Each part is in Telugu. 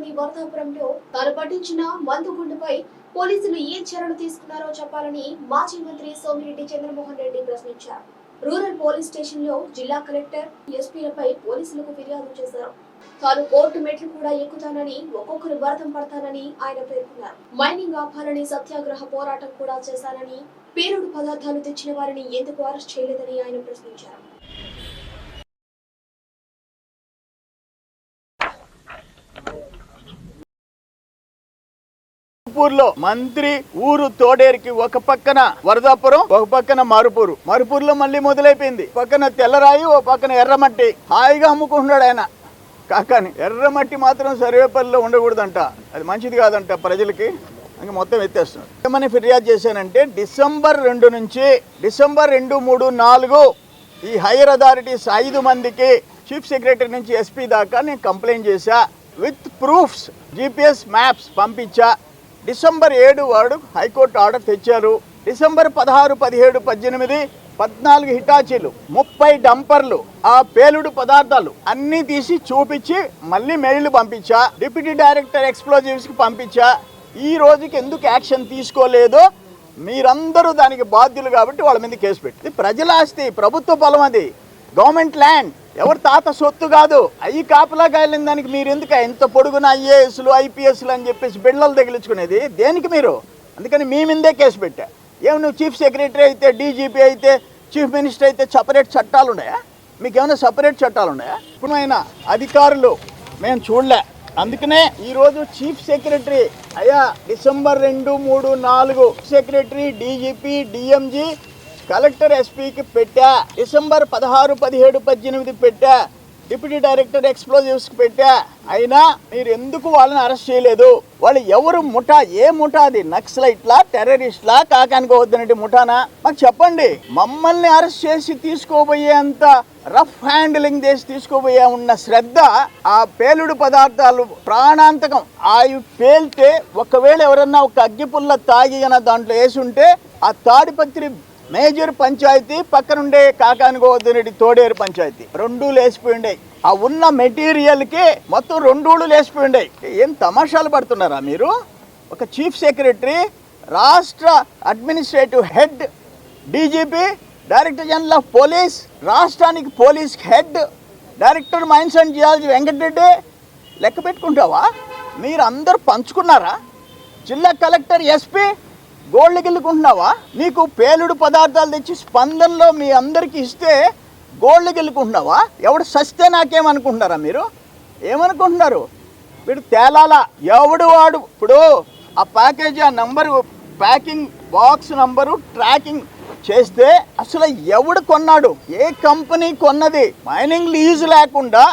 జిల్లాలోని వర్ధాపురంలో తాను పట్టించిన మందుగుండుపై పోలీసులు ఏ చర్యలు తీసుకున్నారో చెప్పాలని మాజీ మంత్రి సోమిరెడ్డి చంద్రమోహన్ రెడ్డి ప్రశ్నించారు. రూరల్ పోలీస్ స్టేషన్లో జిల్లా కలెక్టర్ ఎస్పీలపై పోలీసులకు ఫిర్యాదు చేశారు. తాను కోర్టు మెట్లు కూడా ఎక్కుతానని ఒక్కొక్కరు వరదం పడతానని ఆయన పేర్కొన్నారు. మైనింగ్ ఆపాలని సత్యాగ్రహ పోరాటం కూడా చేశానని పేరుడు పదార్థాలు తెచ్చిన వారిని ఎందుకు అరెస్ట్ చేయలేదని ఆయన ప్రశ్నించారు. మరుపూర్లో మంత్రి ఊరు తోడేరికి ఒక పక్కన వరదాపురం ఒక పక్కన మరుపూరు. మరుపూర్లో మళ్ళీ మొదలైపోయింది. పక్కన తెల్లరాయి ఓ పక్కన ఎర్రమట్టి. హాయిగా అమ్ముకుంటున్నాడు ఆయన. కాకాని ఎర్రమట్టి మాత్రం సర్వేపల్లిలో ఉండకూడదంట. అది మంచిది కాదంట ప్రజలకి. ఇంకా మొత్తం ఎత్తేస్తున్నాడు. ఏమని ఫిర్యాదు చేశానంటే డిసెంబర్ రెండు నుంచి డిసెంబర్ రెండు మూడు నాలుగు ఈ హైయర్ అథారిటీస్ ఐదు మందికి చీఫ్ సెక్రటరీ నుంచి ఎస్పీ దాకా నేను కంప్లైంట్ చేశా. విత్ ప్రూఫ్స్ జీపీఎస్ మ్యాప్స్ పంపించా. డిసెంబర్ ఏడు వాడు హైకోర్టు ఆర్డర్ తెచ్చారు. డిసెంబర్ పదహారు పదిహేడు పద్దెనిమిది పద్నాలుగు హిటాచీలు ముప్పై డంపర్లు ఆ పేలుడు పదార్థాలు అన్నీ తీసి చూపించి మళ్ళీ మెయిల్ పంపించా. డిప్యూటీ డైరెక్టర్ ఎక్స్ప్లోజివ్స్కి పంపించా. ఈ రోజుకి ఎందుకు యాక్షన్ తీసుకోలేదో మీరందరూ దానికి బాధ్యులు కాబట్టి వాళ్ళ మీద కేసు పెట్టి ప్రజల ఆస్తి ప్రభుత్వ పొలం అది. Government land. ఎవరు తాత సొత్తు కాదు. అయ్యి కాపలా కాయలేని దానికి మీరు ఎందుకు ఎంత పొడుగున ఐఏఎస్లు ఐపీఎస్లు అని చెప్పేసి బిళ్ళలు తగిలించుకునేది? దేనికి మీరు? అందుకని మీ మీదే కేసు పెట్టా. ఏమి నువ్వు చీఫ్ సెక్రటరీ అయితే డీజీపీ అయితే చీఫ్ మినిస్టర్ అయితే సపరేట్ చట్టాలు ఉన్నాయా మీకు ఏమైనా సపరేట్ చట్టాలు ఉన్నాయా ఇప్పుడు ఆయన అధికారులు మేము చూడలే. అందుకనే ఈరోజు చీఫ్ సెక్రటరీ అయ్యా డిసెంబర్ రెండు మూడు నాలుగు సెక్రటరీ డీజీపీ డిఎంజీ కలెక్టర్ ఎస్పీకి పెట్టా డిసెంబర్ పదహారు పదిహేడు పద్దెనిమిది పెట్టా డిప్యూటీ డైరెక్టర్ ఎక్స్ప్లోజివ్స్కి పెట్టా. అయినా మీరు ఎందుకు వాళ్ళని అరెస్ట్ చేయలేదు? వాళ్ళు ఎవరు ముఠా ఏ ముఠా అది? నక్సలైట్లా టెర్రరిస్ట్లా కాకానుకోవద్దనంటే ముఠానా? మాకు చెప్పండి. మమ్మల్ని అరెస్ట్ చేసి తీసుకోబోయేంత రఫ్ హ్యాండిలింగ్ చేసి తీసుకోబోయే ఉన్న శ్రద్ధ ఆ పేలుడు పదార్థాలు ప్రాణాంతకం. అవి పేల్తే ఒకవేళ ఎవరన్నా ఒక అగ్గిపుల్ల తాగి గన దాంట్లో వేసి ఉంటే ఆ తాడిపత్రి మేజర్ పంచాయతీ పక్కనుండే కాకానుకోవద్దనేటి తోడేరు పంచాయతీ. రెండు లేచిపోయిండే ఆ ఉన్న మెటీరియల్కి మొత్తం రెండు లేచిపోయిండే ఏం తమాషాలు పడుతున్నారా మీరు? ఒక చీఫ్ సెక్రటరీ రాష్ట్ర administrative head DGP director general of police రాష్ట్రానికి police head director mines and geology Venkatareddy. లెక్క పెట్టుకుంటావా? మీరు అందరూ పంచుకున్నారా? జిల్లా కలెక్టర్ ఎస్పీ గోల్డ్ గెలుకుంటున్నావా నీకు పేలుడు పదార్థాలు తెచ్చి స్పందనలో మీ అందరికి ఇస్తే గోల్డ్ గెలుకుంటున్నావా ఎవడు సస్తే నాకేమనుకుంటున్నారా మీరు? ఏమనుకుంటున్నారు? వీడు తేలాలా? ఎవడు వాడు? ఇప్పుడు ఆ ప్యాకేజ్ ఆ number packing box number tracking చేస్తే అసలు ఎవడు కొన్నాడు? ఏ కంపెనీ కొన్నది? మైనింగ్ లీజు లేకుండా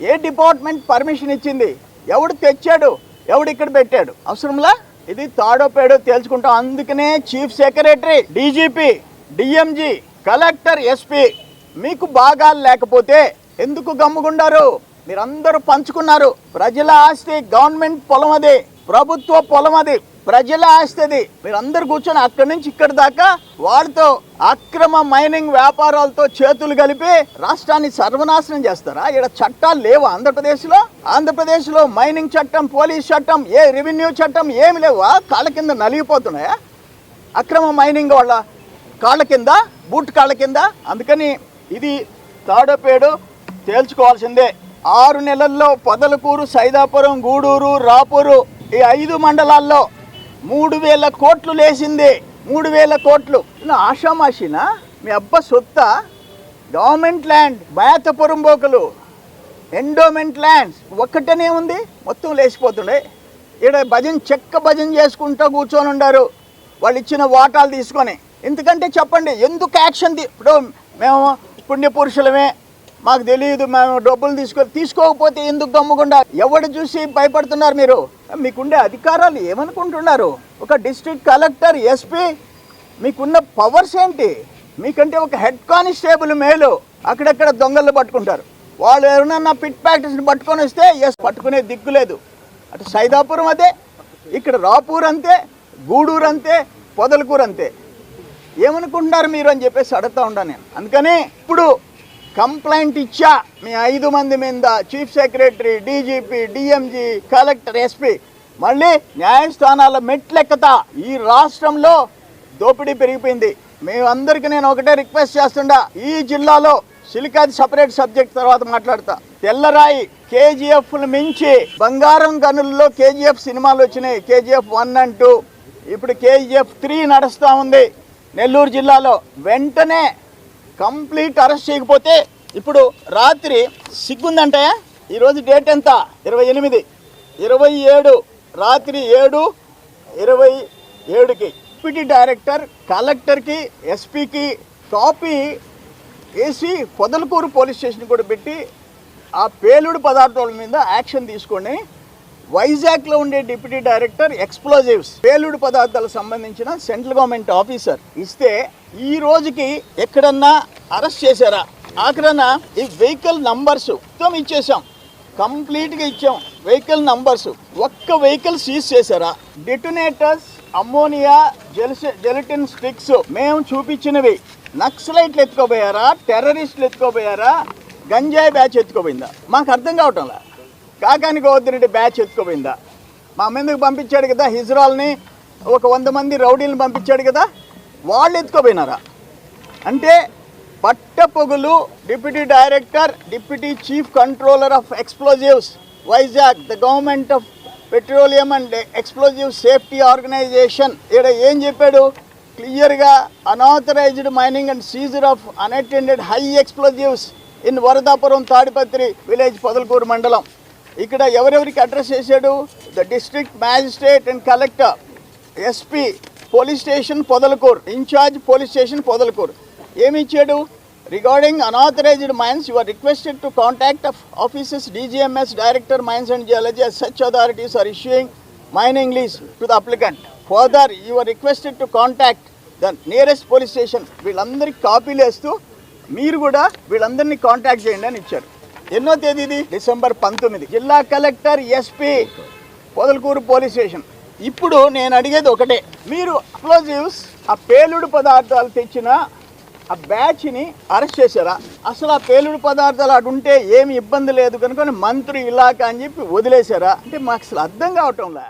ఏ డిపార్ట్మెంట్ పర్మిషన్ ఇచ్చింది? ఎవడు తెచ్చాడు? ఎవడు ఇక్కడ పెట్టాడు? అవసరంలా ఇది తాడో పేడో తేల్చుకుంటాం. అందుకనే chief secretary DGP DMG collector SP మీకు బాగా లేకపోతే ఎందుకు గమ్ముగుండారు? మీరందరూ పంచుకున్నారు. ప్రజల ఆస్తి గవర్నమెంట్ పొలం అది ప్రభుత్వ పొలం అది ప్రజల ఆస్తిది. మీరందరూ కూర్చొని అక్కడి నుంచి ఇక్కడి దాకా వాళ్ళతో అక్రమ మైనింగ్ వ్యాపారాలతో చేతులు కలిపి రాష్ట్రాన్ని సర్వనాశనం చేస్తారా? ఇక్కడ చట్టాలు లేవా ఆంధ్రప్రదేశ్లో? ఆంధ్రప్రదేశ్లో మైనింగ్ చట్టం పోలీస్ చట్టం ఏ రెవెన్యూ చట్టం ఏమి లేవా? కాళ్ళ కింద నలిగిపోతున్నాయా? అక్రమ మైనింగ్ వాళ్ళ కాళ్ళ కింద బూట్ కాళ్ళ కింద. అందుకని ఇది తాడోపేడు తేల్చుకోవాల్సిందే. ఆరు నెలల్లో పొదలకూరు సైదాపురం గూడూరు రాపూరు ఈ ఐదు మండలాల్లో మూడు వేల కోట్లు లేచింది మూడు వేల కోట్లు. ఆషామాషిన ఆషామాషినా? మీ అబ్బ సొత్త? గవర్నమెంట్ ల్యాండ్ మేతపురం బోకలు ఎండోమెంట్ ల్యాండ్స్ ఒక్కటనే ఉంది మొత్తం లేచిపోతుండే. ఇక్కడ భజన చెక్క భజన చేసుకుంటూ కూర్చొని ఉండారు. వాళ్ళు ఇచ్చిన వాటాలు తీసుకొని. ఎందుకంటే చెప్పండి ఎందుకు యాక్షన్ తీ ఇప్పుడు మేము పుణ్యపురుషులమే మాకు తెలియదు మేము డబ్బులు తీసుకో తీసుకోకపోతే ఎందుకు గమ్ముకుండా ఎవడు చూసి భయపడుతున్నారు మీరు? మీకుండే అధికారాలు ఏమనుకుంటున్నారు? ఒక డిస్ట్రిక్ట్ కలెక్టర్ ఎస్పీ మీకున్న పవర్స్ ఏంటి? మీకంటే ఒక హెడ్ కానిస్టేబుల్ మేలు అక్కడక్కడ దొంగలు పట్టుకుంటారు? వాళ్ళు ఎవరైనా పిట్ ప్రాక్టీస్ని పట్టుకొని వస్తే ఎస్ పట్టుకునే దిక్కు లేదు. అటు సైదాపురం అదే ఇక్కడ రాపూర్ అంతే గూడూరు అంతే పొదలకూరు అంతే. ఏమనుకుంటున్నారు మీరు అని చెప్పేసి అడుగుతా ఉన్నాను నేను. అందుకని ఇప్పుడు కంప్లైంట్ ఇచ్చా మీ ఐదు మంది మీద chief secretary DGP DMG collector SP. మళ్ళీ న్యాయస్థానాల మెట్లెక్కతా. ఈ రాష్ట్రంలో దోపిడీ పెరిగిపోయింది. మేమందరికీ నేను ఒకటే రిక్వెస్ట్ చేస్తుండా. ఈ జిల్లాలో సిలికాది సపరేట్ సబ్జెక్ట్ తర్వాత మాట్లాడతా. తెల్లరాయి కేజీఎఫ్ మించి బంగారం గనుల్లో కేజీఎఫ్ సినిమాలు వచ్చినాయి. కేజీఎఫ్ వన్ అండ్ టూ ఇప్పుడు కేజీఎఫ్ త్రీ నడుస్తూ ఉంది నెల్లూరు జిల్లాలో. వెంటనే కంప్లీట్ అరెస్ట్ చేయకపోతే ఇప్పుడు రాత్రి సిగ్గుందంటే ఈరోజు డేట్ ఎంత? ఇరవై ఎనిమిది. ఇరవై ఏడు. రాత్రి ఏడు ఇరవై ఏడుకి. డిప్యూటీ డైరెక్టర్ కలెక్టర్కి ఎస్పీకి కాపీ వేసి పొదలకూరు పోలీస్ స్టేషన్ కూడా పెట్టి ఆ పేలుడు పదార్థాల మీద యాక్షన్ తీసుకొని వైజాగ్లో ఉండే డిప్యూటీ డైరెక్టర్ ఎక్స్ప్లోజివ్స్ పేలుడు పదార్థాలకు సంబంధించిన సెంట్రల్ గవర్నమెంట్ ఆఫీసర్ ఇస్తే ఈ రోజుకి ఎక్కడన్నా అరెస్ట్ చేశారా? ఆఖరన ఈ వెహికల్ నంబర్స్ మొత్తం ఇచ్చేసాం కంప్లీట్గా ఇచ్చాం. Vehicle numbers. ఒక్క వెహికల్ సీజ్ చేశారా? Detonators ammonia gels gelatin sticks మేము చూపించినవి. నక్సలైట్లు ఎత్తుకోపోయారా టెర్రరిస్టులు ఎత్తుకోపోయారా గంజాయి బ్యాచ్ ఎత్తుకోపోయిందా మాకు అర్థం కావటంలా? కాకాని గోవర్ధన్ బ్యాచ్ ఎత్తుకోపోయిందా మా మీదకి పంపించాడు కదా హిజ్రాల్ని? ఒక వంద మంది రౌడీలను పంపించాడు కదా? వాళ్ళు ఎత్తుకోపోయినారా అంటే పట్టపొగులు deputy director deputy chief controller of explosives Vizag the government of petroleum and explosive safety organisation ఇక్కడ ఏం చెప్పాడు? క్లియర్గా unauthorised mining and seizure of unattended high explosives in Varadapuram Tadipatri village Podalakuru మండలం. ఇక్కడ ఎవరెవరికి అడ్రస్ చేశాడు? The district magistrate and collector SP police station Podalakuru incharge police station Podalakuru ఏమి ఇచ్చాడు? Regarding unauthorised mines your requested to contact of offices DGMS director mines and geology as such authorities are issuing mining lease to the applicant. Further, you are requested to contact police station police వీళ్ళందరికీ కాపీలు వేస్తూ మీరు కూడా వీళ్ళందరినీ కాంటాక్ట్ చేయండి అని ఇచ్చారు. ఎన్నో తేదీది? డిసెంబర్ పంతొమ్మిది. జిల్లా collector SP Podalakuru police station. ఇప్పుడు నేను అడిగేది ఒకటే. మీరు ఎక్స్ప్లోజివ్స్ ఆ పేలుడు పదార్థాలు తెచ్చిన ఆ బ్యాచ్ని అరెస్ట్ చేశారా? అసలు ఆ పేలుడు పదార్థాలు అటు ఉంటే ఏమి ఇబ్బంది లేదు కనుక మంత్రి ఇలాకా అని చెప్పి వదిలేశారా? అంటే మాకు అసలు అర్థం కావటంలే.